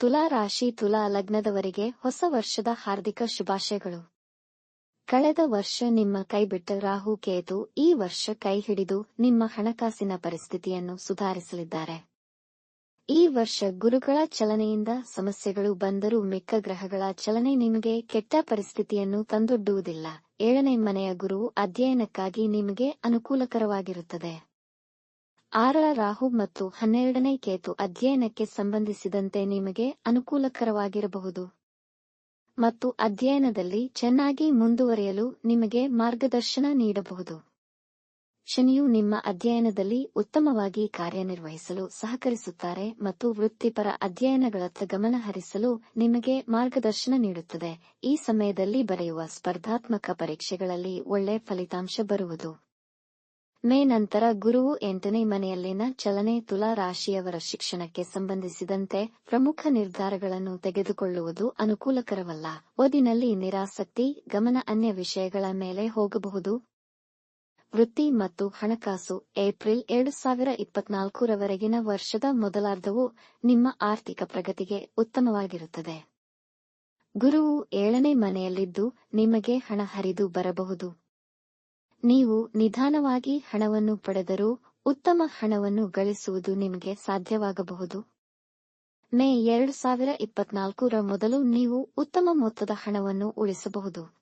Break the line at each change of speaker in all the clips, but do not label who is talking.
ತುಲಾ ರಾಶಿ ತುಲಾ ಲಗ್ನದವರಿಗೆ ಹೊಸ ವರ್ಷದ ಹಾರ್ದಿಕ ಶುಭಾಶಯಗಳು. ಕಳೆದ ವರ್ಷ ನಿಮ್ಮ ಕೈಬಿಟ್ಟ ರಾಹು ಕೇತು ಈ ವರ್ಷ ಕೈ ಹಿಡಿದು ನಿಮ್ಮ ಹಣಕಾಸಿನ ಪರಿಸ್ಥಿತಿಯನ್ನು ಸುಧಾರಿಸಲಿದ್ದಾರೆ. ಈ ವರ್ಷ ಗುರುಗಳ ಚಲನೆಯಿಂದ ಸಮಸ್ಯೆಗಳು ಬಂದರೂ ಮಿಕ್ಕ ಗ್ರಹಗಳ ಚಲನೆ ನಿಮಗೆ ಕೆಟ್ಟ ಪರಿಸ್ಥಿತಿಯನ್ನು ತಂದೊಡ್ಡುವುದಿಲ್ಲ. ಏಳನೇ ಮನೆಯ ಗುರು ಅಧ್ಯಯನಕ್ಕಾಗಿ ನಿಮಗೆ ಅನುಕೂಲಕರವಾಗಿರುತ್ತದೆ. ಆರರ ರಾಹು ಮತ್ತು ಹನ್ನೆರಡನೇ ಕೇತು ಅಧ್ಯಯನಕ್ಕೆ ಸಂಬಂಧಿಸಿದಂತೆ ನಿಮಗೆ ಅನುಕೂಲಕರವಾಗಿರಬಹುದು. ಮತ್ತು ಅಧ್ಯಯನದಲ್ಲಿ ಚೆನ್ನಾಗಿ ಮುಂದುವರಿಯಲು ನಿಮಗೆ ಮಾರ್ಗದರ್ಶನ ನೀಡಬಹುದು. ಶನಿಯು ನಿಮ್ಮ ಅಧ್ಯಯನದಲ್ಲಿ ಉತ್ತಮವಾಗಿ ಕಾರ್ಯನಿರ್ವಹಿಸಲು ಸಹಕರಿಸುತ್ತಾರೆ ಮತ್ತು ವೃತ್ತಿಪರ ಅಧ್ಯಯನಗಳತ್ತ ಗಮನ ಹರಿಸಲು ನಿಮಗೆ ಮಾರ್ಗದರ್ಶನ ನೀಡುತ್ತದೆ. ಈ ಸಮಯದಲ್ಲಿ ಬರೆಯುವ ಸ್ಪರ್ಧಾತ್ಮಕ ಪರೀಕ್ಷೆಗಳಲ್ಲಿ ಒಳ್ಳೆ ಫಲಿತಾಂಶ ಬರುವುದು. ಮೇ ನಂತರ ಗುರುವು ಎಂಟನೇ ಮನೆಯಲ್ಲಿನ ಚಲನೆ ತುಲಾ ರಾಶಿಯವರ ಶಿಕ್ಷಣಕ್ಕೆ ಸಂಬಂಧಿಸಿದಂತೆ ಪ್ರಮುಖ ನಿರ್ಧಾರಗಳನ್ನು ತೆಗೆದುಕೊಳ್ಳುವುದು ಅನುಕೂಲಕರವಲ್ಲ. ಓದಿನಲ್ಲಿ ನಿರಾಸಕ್ತಿ, ಗಮನ ಅನ್ಯ ವಿಷಯಗಳ ಮೇಲೆ ಹೋಗಬಹುದು. ವೃತ್ತಿ ಮತ್ತು ಹಣಕಾಸು, ಏಪ್ರಿಲ್ ಎರಡು ಸಾವಿರ ಇಪ್ಪತ್ನಾಲ್ಕರವರೆಗಿನ ವರ್ಷದ ಮೊದಲಾರ್ಧವು ನಿಮ್ಮ ಆರ್ಥಿಕ ಪ್ರಗತಿಗೆ ಉತ್ತಮವಾಗಿರುತ್ತದೆ. ಗುರುವು ಏಳನೇ ಮನೆಯಲ್ಲಿದ್ದು ನಿಮಗೆ ಹಣ ಹರಿದು ಬರಬಹುದು. ನೀವು ನಿಧಾನವಾಗಿ ಹಣವನ್ನು ಪಡೆದರೂ ಉತ್ತಮ ಹಣವನ್ನು ಗಳಿಸುವುದು ನಿಮಗೆ ಸಾಧ್ಯವಾಗಬಹುದು. ಮೇ ಎರಡು ಸಾವಿರ ಇಪ್ಪತ್ನಾಲ್ಕರ ಮೊದಲು ನೀವು ಉತ್ತಮ ಮೊತ್ತದ ಹಣವನ್ನು ಉಳಿಸಬಹುದು.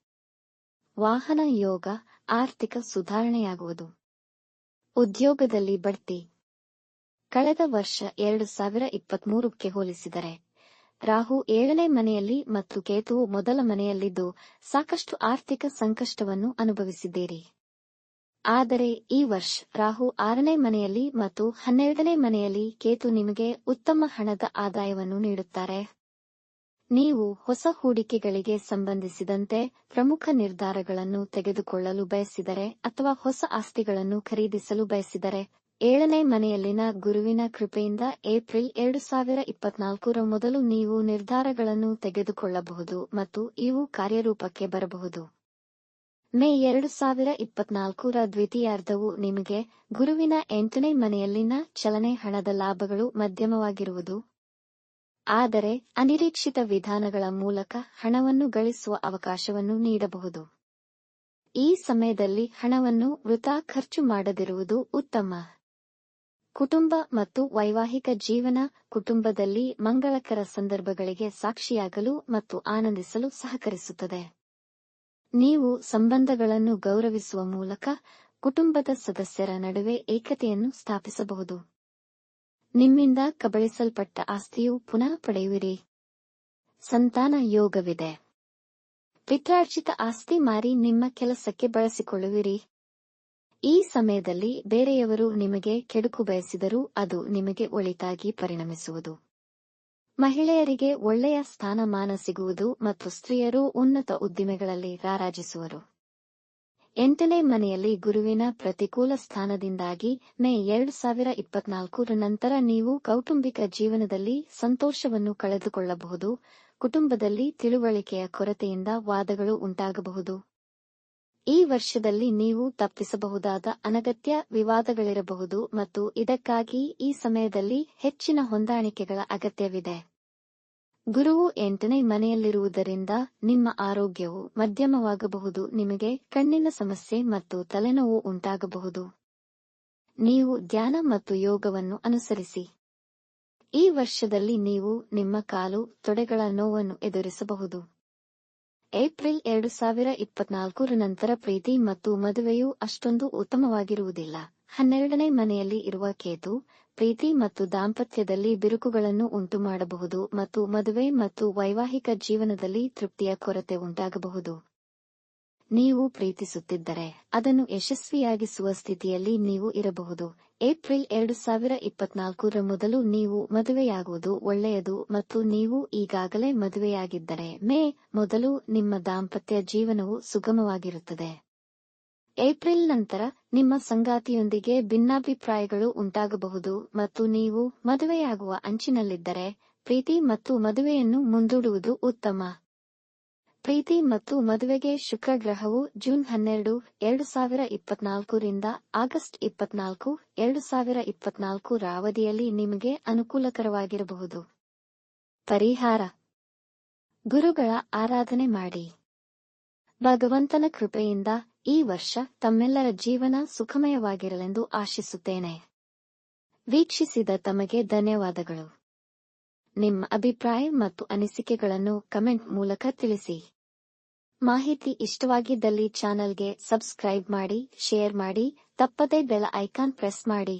ವಾಹನ ಯೋಗ, ಆರ್ಥಿಕ ಸುಧಾರಣೆಯಾಗುವುದು. ಉದ್ಯೋಗದಲ್ಲಿ ಬಡ್ತಿ. ಕಳೆದ ವರ್ಷ ಎರಡು ಸಾವಿರ ಇಪ್ಪತ್ಮೂರಕ್ಕೆ ಹೋಲಿಸಿದರೆ, ರಾಹು ಏಳನೇ ಮನೆಯಲ್ಲಿ ಮತ್ತು ಕೇತುವು ಮೊದಲ ಮನೆಯಲ್ಲಿದ್ದು ಸಾಕಷ್ಟು ಆರ್ಥಿಕ ಸಂಕಷ್ಟವನ್ನು ಅನುಭವಿಸಿದ್ದೀರಿ. ಆದರೆ ಈ ವರ್ಷ ರಾಹು ಆರನೇ ಮನೆಯಲ್ಲಿ ಮತ್ತು ಹನ್ನೆರಡನೇ ಮನೆಯಲ್ಲಿ ಕೇತು ನಿಮಗೆ ಉತ್ತಮ ಹಣದ ಆದಾಯವನ್ನು ನೀಡುತ್ತಾರೆ. ನೀವು ಹೊಸ ಹೂಡಿಕೆಗಳಿಗೆ ಸಂಬಂಧಿಸಿದಂತೆ ಪ್ರಮುಖ ನಿರ್ಧಾರಗಳನ್ನು ತೆಗೆದುಕೊಳ್ಳಲು ಬಯಸಿದರೆ ಅಥವಾ ಹೊಸ ಆಸ್ತಿಗಳನ್ನು ಖರೀದಿಸಲು ಬಯಸಿದರೆ ಏಳನೇ ಮನೆಯಲ್ಲಿನ ಗುರುವಿನ ಕೃಪೆಯಿಂದ ಏಪ್ರಿಲ್ ಎರಡು ಸಾವಿರ ಇಪ್ಪತ್ನಾಲ್ಕರ ಮೊದಲು ನೀವು ನಿರ್ಧಾರಗಳನ್ನು ತೆಗೆದುಕೊಳ್ಳಬಹುದು ಮತ್ತು ಇವು ಕಾರ್ಯರೂಪಕ್ಕೆ ಬರಬಹುದು. ಮೇ ಎರಡು ಸಾವಿರ ಇಪ್ಪತ್ನಾಲ್ಕರ ದ್ವಿತೀಯಾರ್ಧವು ನಿಮಗೆ ಗುರುವಿನ ಎಂಟನೇ ಮನೆಯಲ್ಲಿನ ಚಲನೆ ಹಣದ ಲಾಭಗಳು ಮಧ್ಯಮವಾಗಿರುವುದು. ಆದರೆ ಅನಿರೀಕ್ಷಿತ ವಿಧಾನಗಳ ಮೂಲಕ ಹಣವನ್ನು ಗಳಿಸುವ ಅವಕಾಶವನ್ನು ನೀಡಬಹುದು. ಈ ಸಮಯದಲ್ಲಿ ಹಣವನ್ನು ವೃಥಾ ಖರ್ಚು ಮಾಡದಿರುವುದು ಉತ್ತಮ. ಕುಟುಂಬ ಮತ್ತು ವೈವಾಹಿಕ ಜೀವನ ಕುಟುಂಬದಲ್ಲಿ ಮಂಗಳಕರ ಸಂದರ್ಭಗಳಿಗೆ ಸಾಕ್ಷಿಯಾಗಲು ಮತ್ತು ಆನಂದಿಸಲು ಸಹಕರಿಸುತ್ತದೆ. ನೀವು ಸಂಬಂಧಗಳನ್ನು ಗೌರವಿಸುವ ಮೂಲಕ ಕುಟುಂಬದ ಸದಸ್ಯರ ನಡುವೆ ಏಕತೆಯನ್ನು ಸ್ಥಾಪಿಸಬಹುದು. ನಿಮ್ಮಿಂದ ಕಬಳಿಸಲ್ಪಟ್ಟ ಆಸ್ತಿಯು ಪುನಃ ಪಡೆಯುವಿರಿ. ಸಂತಾನ ಯೋಗವಿದೆ. ಪಿತ್ರಾರ್ಜಿತ ಆಸ್ತಿ ಮಾರಿ ನಿಮ್ಮ ಕೆಲಸಕ್ಕೆ ಬಳಸಿಕೊಳ್ಳುವಿರಿ. ಈ ಸಮಯದಲ್ಲಿ ಬೇರೆಯವರು ನಿಮಗೆ ಕೆಡುಕು ಬಯಸಿದರೂ ಅದು ನಿಮಗೆ ಒಳಿತಾಗಿ ಪರಿಣಮಿಸುವುದು. ಮಹಿಳೆಯರಿಗೆ ಒಳ್ಳೆಯ ಸ್ಥಾನಮಾನ ಸಿಗುವುದು ಮತ್ತು ಸ್ತ್ರೀಯರು ಉನ್ನತ ಉದ್ದಿಮೆಗಳಲ್ಲಿ ರಾರಾಜಿಸುವರು. ಎಂಟನೇ ಮನೆಯಲ್ಲಿ ಗುರುವಿನ ಪ್ರತಿಕೂಲ ಸ್ಥಾನದಿಂದಾಗಿ ಮೇ ಎರಡು ಸಾವಿರ ಇಪ್ಪತ್ನಾಲ್ಕರ ನಂತರ ನೀವು ಕೌಟುಂಬಿಕ ಜೀವನದಲ್ಲಿ ಸಂತೋಷವನ್ನು ಕಳೆದುಕೊಳ್ಳಬಹುದು, ಕುಟುಂಬದಲ್ಲಿ ತಿಳುವಳಿಕೆಯ ಕೊರತೆಯಿಂದ ವಾದಗಳು ಉಂಟಾಗಬಹುದು. ಈ ವರ್ಷದಲ್ಲಿ ನೀವು ತಪ್ಪಿಸಬಹುದಾದ ಅನಗತ್ಯ ವಿವಾದಗಳಿರಬಹುದು ಮತ್ತು ಇದಕ್ಕಾಗಿ ಈ ಸಮಯದಲ್ಲಿ ಹೆಚ್ಚಿನ ಹೊಂದಾಣಿಕೆಗಳ ಅಗತ್ಯವಿದೆ. ಗುರುವು ಎಂಟನೇ ಮನೆಯಲ್ಲಿರುವುದರಿಂದ ನಿಮ್ಮ ಆರೋಗ್ಯವು ಮಧ್ಯಮವಾಗಬಹುದು, ನಿಮಗೆ ಕಣ್ಣಿನ ಸಮಸ್ಯೆ ಮತ್ತು ತಲೆನೋವು ಉಂಟಾಗಬಹುದು. ನೀವು ಧ್ಯಾನ ಮತ್ತು ಯೋಗವನ್ನು ಅನುಸರಿಸಿ. ಈ ವರ್ಷದಲ್ಲಿ ನೀವು ನಿಮ್ಮ ಕಾಲು ತೊಡೆಗಳ ನೋವನ್ನು ಎದುರಿಸಬಹುದು. ಏಪ್ರಿಲ್ ಎರಡು ಸಾವಿರ ಇಪ್ಪತ್ನಾಲ್ಕರ ನಂತರ ಪ್ರೀತಿ ಮತ್ತು ಮದುವೆಯು ಅಷ್ಟೊಂದು ಉತ್ತಮವಾಗಿರುವುದಿಲ್ಲ. ಹನ್ನೆರಡನೇ ಮನೆಯಲ್ಲಿ ಇರುವ ಕೇತು ಪ್ರೀತಿ ಮತ್ತು ದಾಂಪತ್ಯದಲ್ಲಿ ಬಿರುಕುಗಳನ್ನು ಉಂಟುಮಾಡಬಹುದು ಮತ್ತು ಮದುವೆ ಮತ್ತು ವೈವಾಹಿಕ ಜೀವನದಲ್ಲಿ ತೃಪ್ತಿಯ ಕೊರತೆ ಉಂಟಾಗಬಹುದು. ನೀವು ಪ್ರೀತಿಸುತ್ತಿದ್ದರೆ, ಅದನ್ನು ಯಶಸ್ವಿಯಾಗಿಸುವ ಸ್ಥಿತಿಯಲ್ಲಿ ನೀವು ಇರಬಹುದು. ಏಪ್ರಿಲ್ ಎರಡು ಸಾವಿರ ಇಪ್ಪತ್ನಾಲ್ಕರ ಮೊದಲು ನೀವು ಮದುವೆಯಾಗುವುದು ಒಳ್ಳೆಯದು ಮತ್ತು ನೀವು ಈಗಾಗಲೇ ಮದುವೆಯಾಗಿದ್ದರೆ ಮೇ ಮೊದಲು ನಿಮ್ಮ ದಾಂಪತ್ಯ ಜೀವನವು ಸುಗಮವಾಗಿರುತ್ತದೆ. ಏಪ್ರಿಲ್ ನಂತರ ನಿಮ್ಮ ಸಂಗಾತಿಯೊಂದಿಗೆ ಭಿನ್ನಾಭಿಪ್ರಾಯಗಳು ಉಂಟಾಗಬಹುದು ಮತ್ತು ನೀವು ಮದುವೆಯಾಗುವ ಅಂಚಿನಲ್ಲಿದ್ದರೆ ಪ್ರೀತಿ ಮತ್ತು ಮದುವೆಯನ್ನು ಮುಂದೂಡುವುದು ಉತ್ತಮ. ಪ್ರೀತಿ ಮತ್ತು ಮದುವೆಗೆ ಶುಕ್ರ ಗ್ರಹವು ಜೂನ್ ಹನ್ನೆರಡು, ಎರಡು ಸಾವಿರ ಇಪ್ಪತ್ನಾಲ್ಕರಿಂದ ಆಗಸ್ಟ್ ಇಪ್ಪತ್ನಾಲ್ಕು, ಎರಡು ಸಾವಿರ ಇಪ್ಪತ್ನಾಲ್ಕರ ಅವಧಿಯಲ್ಲಿ ನಿಮಗೆ ಅನುಕೂಲಕರವಾಗಿರಬಹುದು. ಪರಿಹಾರ. ಗುರುಗಳ ಆರಾಧನೆ ಮಾಡಿ. ಭಗವಂತನ ಕೃಪೆಯಿಂದ ಈ ವರ್ಷ ತಮ್ಮೆಲ್ಲರ ಜೀವನ ಸುಖಮಯವಾಗಿರಲೆಂದು ಆಶಿಸುತ್ತೇನೆ. ವೀಕ್ಷಿಸಿದ ತಮಗೆ ಧನ್ಯವಾದಗಳು. ನಿಮ್ಮ ಅಭಿಪ್ರಾಯ ಮತ್ತು ಅನಿಸಿಕೆಗಳನ್ನು ಕಮೆಂಟ್ ಮೂಲಕ ತಿಳಿಸಿ. ಮಾಹಿತಿ ಇಷ್ಟವಾಗಿದ್ದಲ್ಲಿ ಚಾನಲ್ಗೆ ಸಬ್ಸ್ಕ್ರೈಬ್ ಮಾಡಿ, ಶೇರ್ ಮಾಡಿ, ತಪ್ಪದೇ ಬೆಲ್ ಐಕಾನ್ ಪ್ರೆಸ್ ಮಾಡಿ.